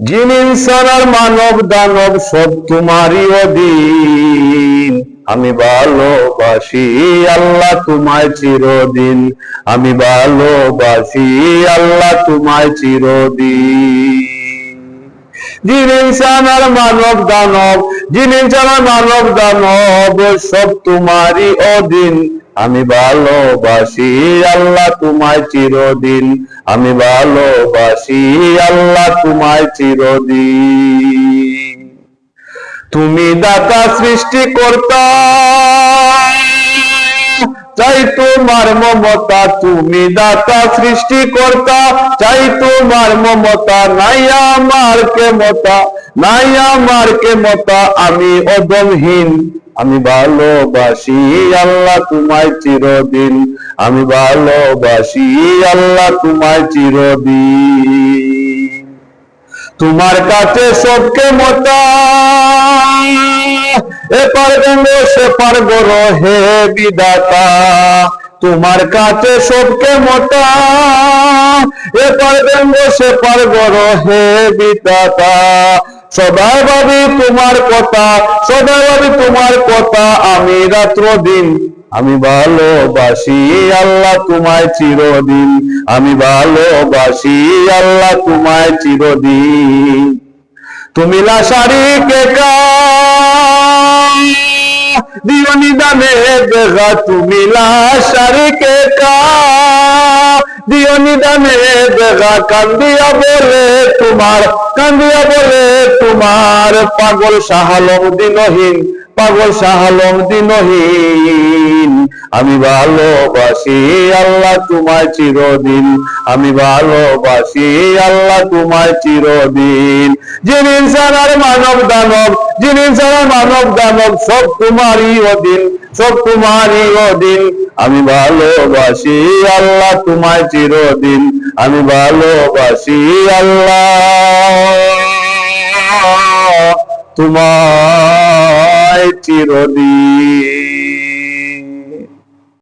জিন ইনসান আর মানব দানব, সব তোমারই অধীন। আমি ভালোবাসি আল্লাহ তোমায় চিরদিন। আমি ভালোবাসি আল্লাহ তোমায় চিরদিন। জিন ইনসান আর মানব দানব জিন ইনসান আর মানব দানব, সব তোমারই অধীন। আমি ভালোবাসি, আল্লাহ তোমায় চিরদিন। আমি ভালোবাসি, আল্লাহ তোমায় চিরদিন। তুমি দাতা সৃষ্টি করতা চাই তোমার মমতা, তুমি দাতা সৃষ্টি করতা চাই তোমার মমতা, নাই আমার কে মতা নাই আমার কে মতা আমি অদমহীন। আমি ভালোবাসি, আল্লাহ তোমায় চিরদিন। আমি ভালোবাসি, আল্লাহ তোমায় চিরদিন। তোমার কাছে সবকে মতা এপার গঙ্গ সেপার হে বিদাতা তোমার কাছে সবকে মতা এপার গঙ্গ সেপার গর হে বিদাতা সদাই ভাবি তোমার কথা সদাই ভাবি তোমার কথা আমি রাত্র দিন আমি ভালোবাসি আল্লাহ তোমায় চিরদিন, আমি ভালোবাসি আল্লাহ তোমায় চিরদিন। তুমি লাশারি কে দিও নিদানে দেখা তুমি লাশারি কে দিও নিদানে দেখা কান্দিয়া বলে তোমার কান্দিয়া বলে তোমার পাগল শাহালম দিনহীন পাগল সাহালম দিনহীন। আমি ভালোবাসি আল্লাহ তোমায় চিরদিন। আমি ভালোবাসি আল্লাহ তোমায় চিরদিন। যিনি আর মানব দানব যিনি আর মানব দানব সব তোমারই অধীন, সব তোমারই অধীন। আমি ভালোবাসি আল্লাহ তোমায় চিরদিন। আমি ভালোবাসি আল্লাহ তোমায় চিরদিন।